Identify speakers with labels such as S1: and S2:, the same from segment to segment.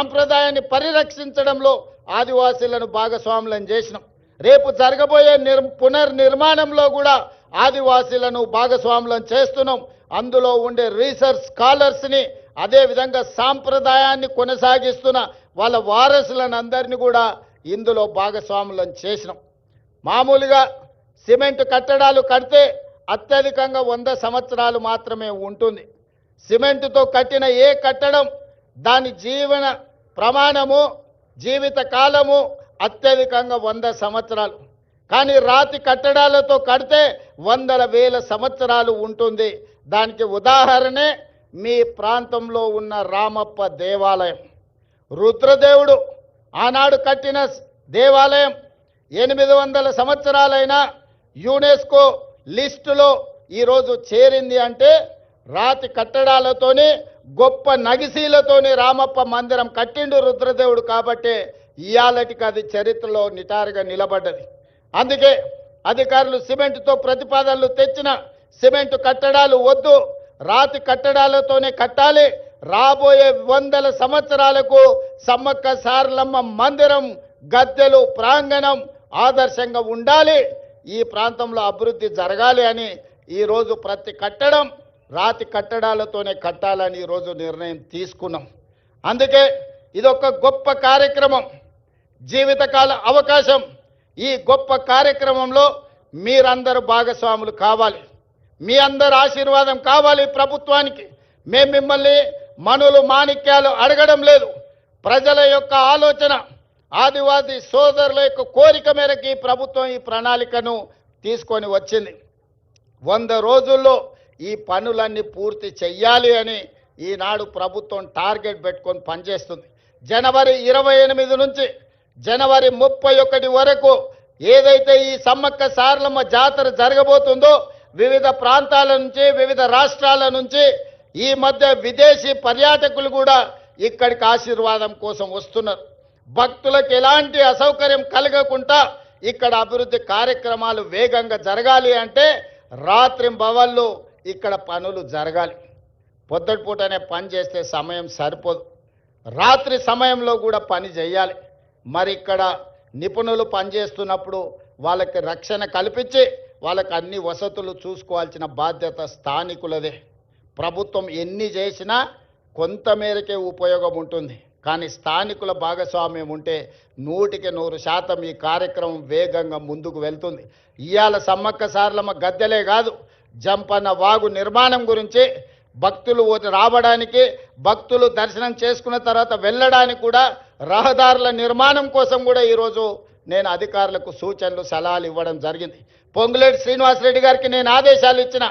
S1: సాంప్రదాయాన్ని పరిరక్షించడంలో ఆదివాసీలను భాగస్వాములను చేసినాం. రేపు జరగబోయే నిర్ పునర్నిర్మాణంలో కూడా ఆదివాసీలను భాగస్వాములను చేస్తున్నాం. అందులో ఉండే రీసెర్చ్ స్కాలర్స్ని అదేవిధంగా సాంప్రదాయాన్ని కొనసాగిస్తున్న వాళ్ళ వారసులను అందరినీ కూడా ఇందులో భాగస్వాములను చేసినాం. మామూలుగా సిమెంట్ కట్టడాలు కడితే అత్యధికంగా వంద సంవత్సరాలు మాత్రమే ఉంటుంది. సిమెంటుతో కట్టిన ఏ కట్టడం దాని జీవన ప్రమాణము జీవిత కాలము అత్యధికంగా వంద సంవత్సరాలు. కానీ రాతి కట్టడాలతో కడితే వందల వేల సంవత్సరాలు ఉంటుంది. దానికి ఉదాహరణే మీ ప్రాంతంలో ఉన్న రామప్ప దేవాలయం. రుద్రదేవుడు ఆనాడు కట్టిన దేవాలయం ఎనిమిది వందల సంవత్సరాలైన యునెస్కో లిస్టులో ఈరోజు చేరింది అంటే రాతి కట్టడాలతోని గొప్ప నగిశీలతోనే రామప్ప మందిరం కట్టిండు రుద్రదేవుడు కాబట్టి ఇయాలటికి అది చరిత్రలో నిటారుగా నిలబడ్డది. అందుకే అధికారులు సిమెంట్తో ప్రతిపాదనలు తెచ్చిన సిమెంట్ కట్టడాలు వద్దు. రాతి కట్టడాలతోనే కట్టాలి. రాబోయే వందల సంవత్సరాలకు సమ్మక్క సారలమ్మ మందిరం గద్దెలు ప్రాంగణం ఆదర్శంగా ఉండాలి. ఈ ప్రాంతంలో అభివృద్ధి జరగాలి అని ఈరోజు ప్రతి కట్టడం రాతి కట్టడాలతోనే కట్టాలని ఈరోజు నిర్ణయం తీసుకున్నాం. అందుకే ఇదొక గొప్ప కార్యక్రమం జీవితకాల అవకాశం. ఈ గొప్ప కార్యక్రమంలో మీరందరూ భాగస్వాములు కావాలి. మీ అందరి ఆశీర్వాదం కావాలి ప్రభుత్వానికి. మేము మిమ్మల్ని మనులు మాణిక్యాలు అడగడం లేదు. ప్రజల యొక్క ఆలోచన ఆదివాసీ సోదరుల యొక్క కోరిక మేరకు ఈ ప్రభుత్వం ఈ ప్రణాళికను తీసుకొని వచ్చింది. వంద రోజుల్లో ఈ పనులన్నీ పూర్తి చెయ్యాలి అని ఈనాడు ప్రభుత్వం టార్గెట్ పెట్టుకొని పనిచేస్తుంది. జనవరి ఇరవై ఎనిమిది నుంచి జనవరి ముప్పై ఒకటి వరకు ఏదైతే ఈ సమ్మక్క సారలమ్మ జాతర జరగబోతుందో వివిధ ప్రాంతాల నుంచి వివిధ రాష్ట్రాల నుంచి ఈ మధ్య విదేశీ పర్యాటకులు కూడా ఇక్కడికి ఆశీర్వాదం కోసం వస్తున్నారు. భక్తులకు ఎలాంటి అసౌకర్యం కలగకుండా ఇక్కడ అభివృద్ధి కార్యక్రమాలు వేగంగా జరగాలి అంటే రాత్రి భవన్లు ఇక్కడ పనులు జరగాలి. పొద్దుటి పూటనే పని చేస్తే సమయం సరిపోదు. రాత్రి సమయంలో కూడా పని చేయాలి. మరి ఇక్కడ నిపుణులు పనిచేస్తున్నప్పుడు వాళ్ళకి రక్షణ కల్పించి వాళ్ళకి అన్ని వసతులు చూసుకోవాల్సిన బాధ్యత స్థానికులదే. ప్రభుత్వం ఎన్ని చేసినా కొంతమేరకే ఉపయోగం ఉంటుంది. కానీ స్థానికుల భాగస్వామ్యం ఉంటే నూటికి నూరు శాతం ఈ కార్యక్రమం వేగంగా ముందుకు వెళ్తుంది. ఇవాళ సమ్మక్క సార్లమ్మ గద్దెలే కాదు జంపన్న వాగు నిర్మాణం గురించి భక్తులు రావడానికి భక్తులు దర్శనం చేసుకున్న తర్వాత వెళ్ళడానికి కూడా రహదారుల నిర్మాణం కోసం కూడా ఈరోజు నేను అధికారులకు సూచనలు సలహాలు ఇవ్వడం జరిగింది. పొంగులేటి శ్రీనివాసరెడ్డి గారికి నేను ఆదేశాలు ఇచ్చిన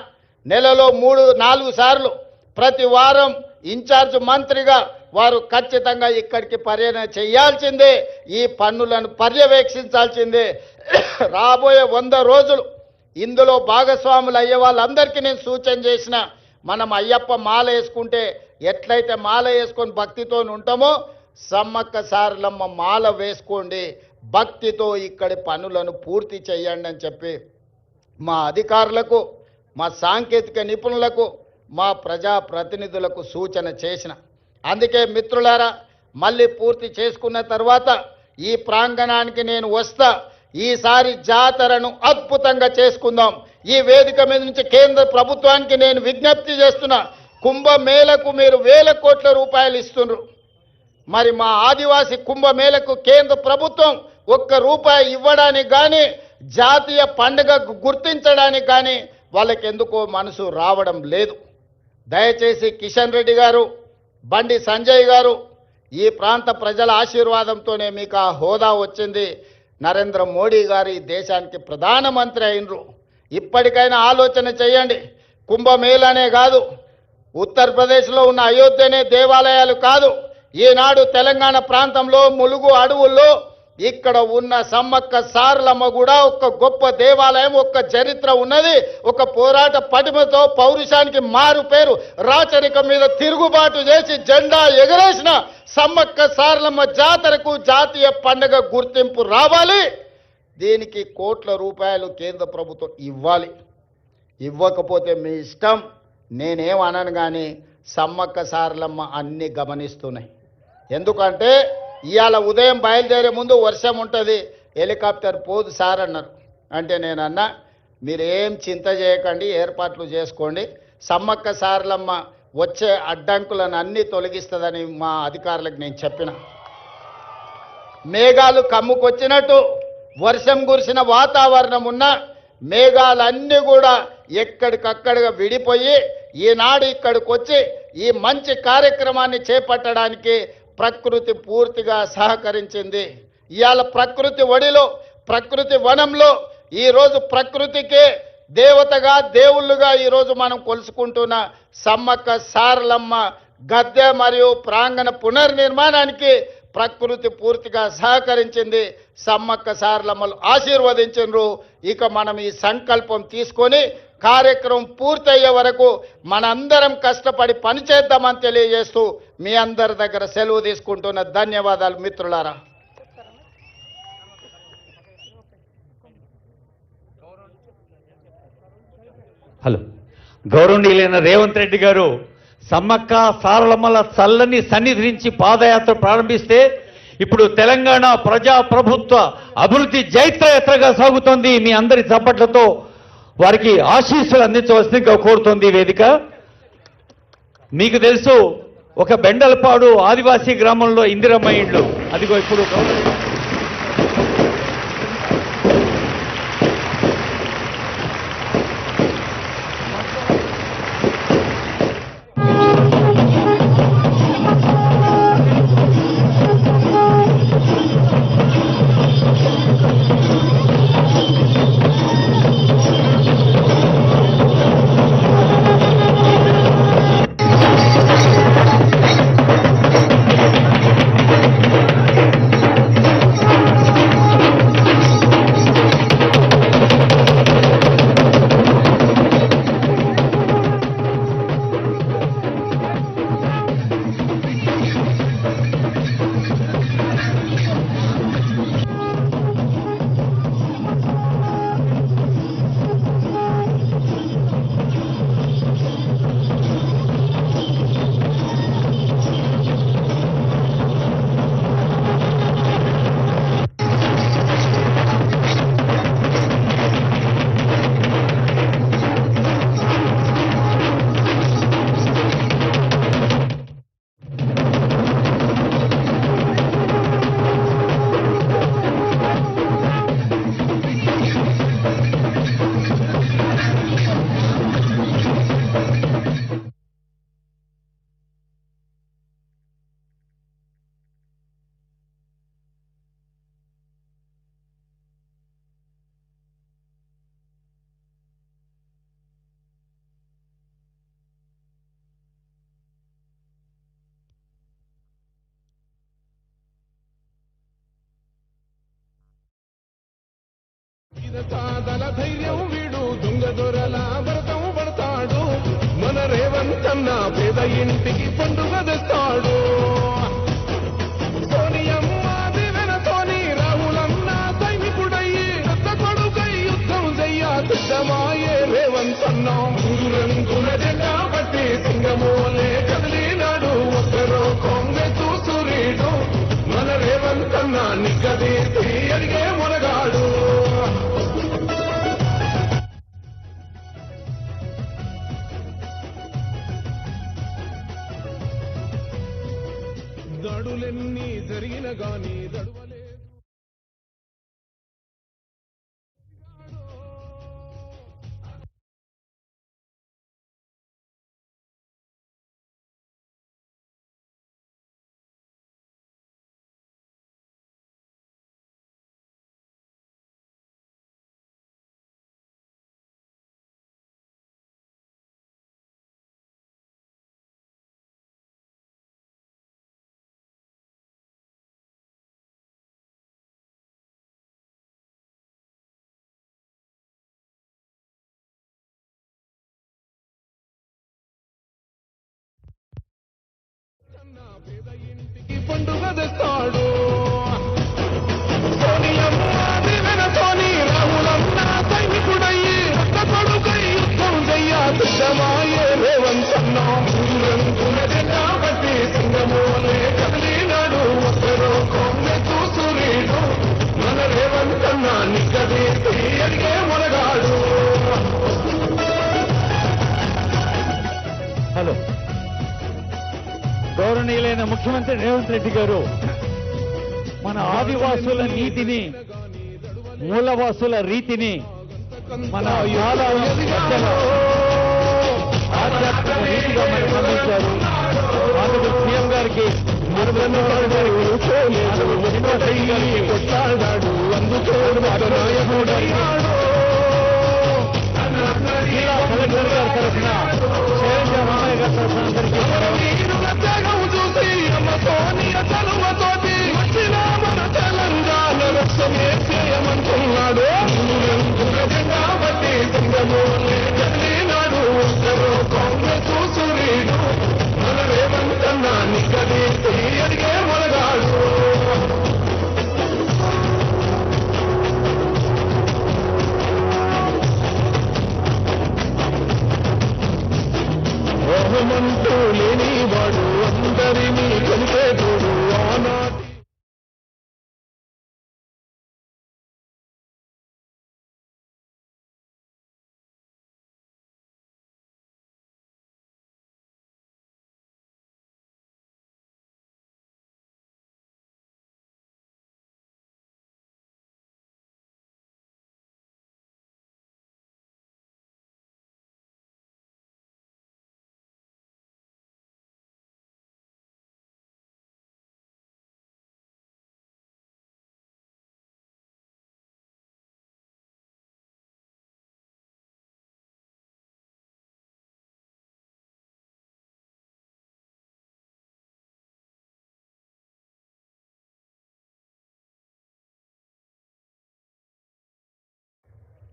S1: నెలలో మూడు నాలుగు సార్లు ప్రతి వారం ఇన్ఛార్జ్ మంత్రిగా వారు ఖచ్చితంగా ఇక్కడికి పర్యటన చేయాల్సిందే ఈ పన్నులను పర్యవేక్షించాల్సిందే. రాబోయే వంద రోజులు ఇందులో భాగస్వాములు అయ్యే వాళ్ళందరికీ నేను సూచన చేసిన మనం అయ్యప్ప మాల వేసుకుంటే ఎట్లయితే మాల వేసుకొని భక్తితో ఉంటామో సమ్మక్క సారలమ్మ మాల వేసుకోండి భక్తితో ఇక్కడి పనులను పూర్తి చేయండి అని చెప్పి మా అధికారులకు మా సాంకేతిక నిపుణులకు మా ప్రజా ప్రతినిధులకు సూచన చేసిన. అందుకే మిత్రులారా మళ్ళీ పూర్తి చేసుకున్న తర్వాత ఈ ప్రాంగణానికి నేను వస్తా ఈసారి జాతరను అద్భుతంగా చేసుకుందాం. ఈ వేదిక మీద నుంచి కేంద్ర ప్రభుత్వానికి నేను విజ్ఞప్తి చేస్తున్నా కుంభమేళకు మీరు వేల కోట్ల రూపాయలు ఇస్తున్నారు. మరి మా ఆదివాసి కుంభమేళకు కేంద్ర ప్రభుత్వం ఒక్క రూపాయి ఇవ్వడానికి కానీ జాతీయ పండుగ గుర్తించడానికి కానీ వాళ్ళకి ఎందుకో మనసు రావడం లేదు. దయచేసి కిషన్ రెడ్డి గారు బండి సంజయ్ గారు ఈ ప్రాంత ప్రజల ఆశీర్వాదంతోనే మీకు ఆ హోదా వచ్చింది. నరేంద్ర మోడీ గారు ఈ దేశానికి ప్రధానమంత్రి అయినరు. ఇప్పటికైనా ఆలోచన చేయండి. కుంభమేళనే కాదు. ఉత్తరప్రదేశ్లో ఉన్న అయోధ్యనే దేవాలయాలు కాదు. ఈనాడు తెలంగాణ ప్రాంతంలో ములుగు అడవుల్లో ఇక్కడ ఉన్న సమ్మక్క సారలమ్మ కూడా ఒక గొప్ప దేవాలయం ఒక చరిత్ర ఉన్నది. ఒక పోరాట పటిమతో పౌరుషానికి మారు పేరు రాచరిక మీద తిరుగుబాటు చేసి జెండా ఎగరేసిన సమ్మక్క సారలమ్మ జాతరకు జాతీయ పండుగ గుర్తింపు రావాలి. దీనికి కోట్ల రూపాయలు కేంద్ర ప్రభుత్వం ఇవ్వాలి. ఇవ్వకపోతే మీ ఇష్టం. నేనేం అనను కానీ సమ్మక్క సారలమ్మ అన్ని గమనిస్తున్నాయి. ఎందుకంటే ఇవాళ ఉదయం బయలుదేరే ముందు వర్షం ఉంటుంది. హెలికాప్టర్ పోదు సార్ అన్నారు. అంటే నేను అన్నా మీరు ఏం చింత చేయకండి ఏర్పాట్లు చేసుకోండి. సమ్మక్క సార్లమ్మ వచ్చే అడ్డంకులను అన్నీ తొలగిస్తుందని మా అధికారులకు నేను చెప్పిన. మేఘాలు కమ్ముకొచ్చినట్టు వర్షం కురిసిన వాతావరణం ఉన్న మేఘాలన్నీ కూడా ఎక్కడికక్కడిగా విడిపోయి ఈనాడు ఇక్కడికి వచ్చి ఈ మంచి కార్యక్రమాన్ని చేపట్టడానికి ప్రకృతి పూర్తిగా సహకరించింది. ఇవాళ ప్రకృతి ఒడిలో ప్రకృతి వనంలో ఈరోజు ప్రకృతికే దేవతగా దేవుళ్ళుగా ఈరోజు మనం కొలుసుకుంటున్న సమ్మక్క సారలమ్మ గద్దె మరియు ప్రాంగణ పునర్నిర్మాణానికి ప్రకృతి పూర్తిగా సహకరించింది. సమ్మక్క సారలమ్మలు ఆశీర్వదించరు ఇక మనం ఈ సంకల్పం తీసుకొని కార్యక్రమం పూర్తయ్యే వరకు మనందరం కష్టపడి పనిచేద్దామని తెలియజేస్తూ మీ అందరి దగ్గర సెలవు తీసుకుంటున్న ధన్యవాదాలు మిత్రులారా.
S2: హలో. గౌరవనీయులైన రేవంత్ రెడ్డి గారు సమ్మక్క సారలమ్మల చల్లని సన్నిధి నుంచి పాదయాత్ర ప్రారంభిస్తే ఇప్పుడు తెలంగాణ ప్రజా ప్రభుత్వ అభివృద్ధి జైత్రయాత్రగా సాగుతోంది మీ అందరి చప్పట్లతో వారికి ఆశీస్సులు అందించవలసిందిగా కోరుతోంది వేదిక. మీకు తెలుసు ఒక బెండలపాడు ఆదివాసీ గ్రామంలో ఇందిరమ్మ ఇండ్లు అదిగో ఇప్పుడు
S3: సాదల ధైర్యం వీడు. దొంగ దొరల వ్రతం పడతాడు. మన రేవంతన్న పేద ఇంటికి పండుగ తెస్తాడు. సోనియమ్మ దివెనతోని రాహులన్న సైనికుడయ్యి పెద్ద కొడుకై యుద్ధం చెయ్య సిద్ధమాయే రేవంతన్న మూడు పండుగ తెస్తాడు
S2: ముఖ్యమంత్రి రేవంత్ రెడ్డి గారు మన ఆదివాసుల నీతిని మూలవాసుల రీతిని మన ఆధ్యాత్మిక మనకు అందించారు అందుకు సీఎం గారికి
S3: అందుకే నాడు
S2: ప్రజెండా బట్టి సింగము నాడు కాంగ్రెస్ సూర్యుడు మన రేవంతన్నా నిజ